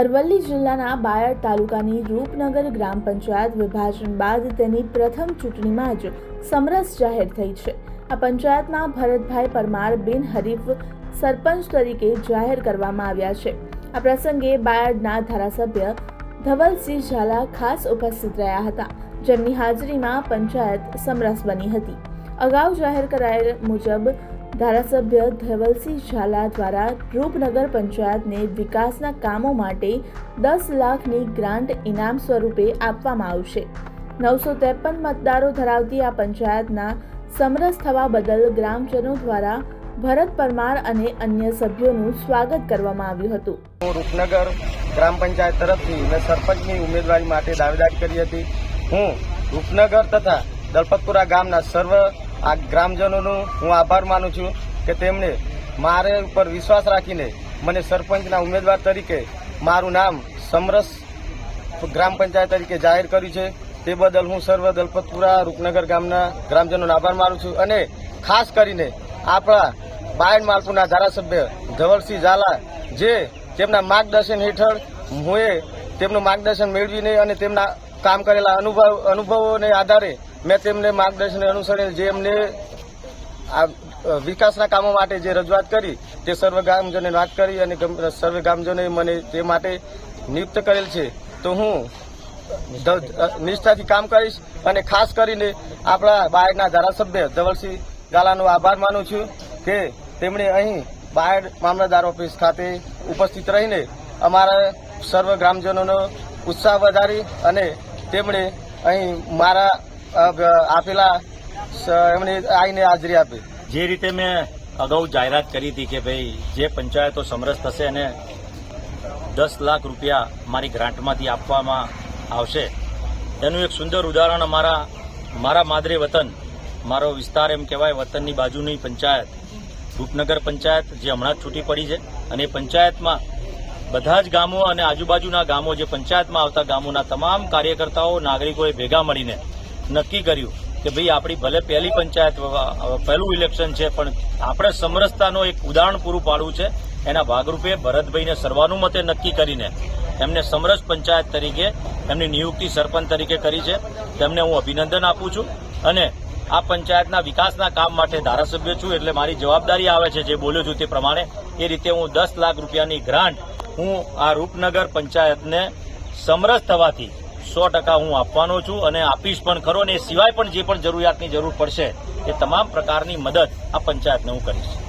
અરવલ્લી જિલ્લાના બાયડ તાલુકાની રૂપનગર ગ્રામ પંચાયત વિભાજન બાદ તેની પ્રથમ ચૂંટણીમાં જ સમરસ જાહેર થઈ છે. આ પંચાયતમાં ભરતભાઈ પરમાર બિનહરીફ સરપંચ તરીકે જાહેર કરવામાં આવ્યા છે. આ પ્રસંગે બાયડના ધારાસભ્ય ધવલસિંહ ઝાલા ખાસ ઉપસ્થિત રહ્યા હતા, જેમની હાજરીમાં પંચાયત સમરસ બની હતી. અગાઉ જાહેર કરાયેલ મુજબ ધારાસભ્ય ધવલસિંહ ઝાલા દ્વારા રૂપનગર પંચાયતને વિકાસના કામો માટે દસ લાખની ગ્રાન્ટ ઇનામ સ્વરૂપે આપવામાં આવશે. નવસો ત્રેપન મતદારો ધરાવતી આ પંચાયતના સમરસ થવા બદલ ગ્રામજનો દ્વારા ભરત પરમાર અને અન્ય સભ્યોનું સ્વાગત કરવામાં આવ્યું હતું. રૂપનગર ગ્રામ પંચાયત તરફથી મેં સરપંચની ઉમેદવારી માટે દાવેદારી કરી હતી. હું રૂપનગર તથા દલપતપુરા ગામના સર્વ આ ગ્રામજનોનું હું આભાર માનું છું કે તેમણે મારે ઉપર વિશ્વાસ રાખીને મને સરપંચના ઉમેદવાર તરીકે મારું નામ સમરસ ગ્રામ પંચાયત તરીકે જાહેર કર્યું છે. તે બદલ હું સર્વ દલપતપુરા રૂપનગર ગામના ગ્રામજનોનો આભાર માનું છું અને ખાસ કરીને આપણા બાયડ માલપુરના ધારાસભ્ય ધવલસિંહ ઝાલા જે તેમના માર્ગદર્શન હેઠળ હું તેમનું માર્ગદર્શન મેળવીને અને તેમના કામ કરેલા અનુભવ અનુભવોને આધારે મેં તેમને માર્ગદર્શન અનુસરીને જે એમને આ વિકાસના કામો માટે જે રજૂઆત કરી, તે સર્વ ગામજનોને વાત કરી અને સર્વ ગામજનોએ મને તે માટે નિયુક્ત કરેલ છે. તો હું નિષ્ઠાથી કામ કરીશ અને ખાસ કરીને આપણા બાયડના ધારાસભ્ય ધવલસિંહ ગાલાનો આભાર માનું છું કે તેમણે અહીં બાયડ મામલતદાર ઓફિસ ખાતે ઉપસ્થિત રહીને અમારા સર્વ ગ્રામજનોનો ઉત્સાહ વધારી અને તેમણે અહીં મારા આપેલા એમણે આવીને હાજરી આપી. જે રીતે મેં અગાઉ જાહેરાત કરી હતી કે ભાઈ જે પંચાયતો સમરસ થશે અને દસ લાખ રૂપિયા મારી ગ્રાન્ટમાંથી આપવામાં આવશે, એનું એક સુંદર ઉદાહરણ અમારા, મારા માદરે વતન, મારો વિસ્તાર એમ કહેવાય, વતનની બાજુની પંચાયત, રૂપનગર પંચાયત જે હમણાં જ છૂટી પડી છે અને એ પંચાયતમાં બધા જ ગામો અને આજુબાજુના ગામો જે પંચાયતમાં આવતા ગામોના તમામ કાર્યકર્તાઓ, નાગરિકોએ ભેગા મળીને નક્કી કર્યું કે ભાઈ આપણી ભલે પહેલી પંચાયત પહેલું ઇલેક્શન છે, પણ આપણે સમરસતાનો એક ઉદાહરણ પૂરું પાડવું છે. એના ભાગરૂપે ભરતભાઈને સર્વાનુમતે નક્કી કરીને એમને સમરસ પંચાયત તરીકે, એમની નિયુક્તિ સરપંચ તરીકે કરી છે. તેમને હું અભિનંદન આપું છું અને આ પંચાયતના વિકાસના કામ માટે ધારાસભ્ય છું એટલે મારી જવાબદારી આવે છે જે બોલ્યો છું તે પ્રમાણે. એ રીતે હું દસ લાખ રૂપિયાની ગ્રાન્ટ હું આ રૂપનગર પંચાયતને સમરસ થવાથી સો ટકા હું આપવાનો છું અને આપીશ પણ ખરો અને એ સિવાય પણ જે પણ જરૂરિયાતની જરૂર પડશે, એ તમામ પ્રકારની મદદ આ પંચાયતને હું કરીશ.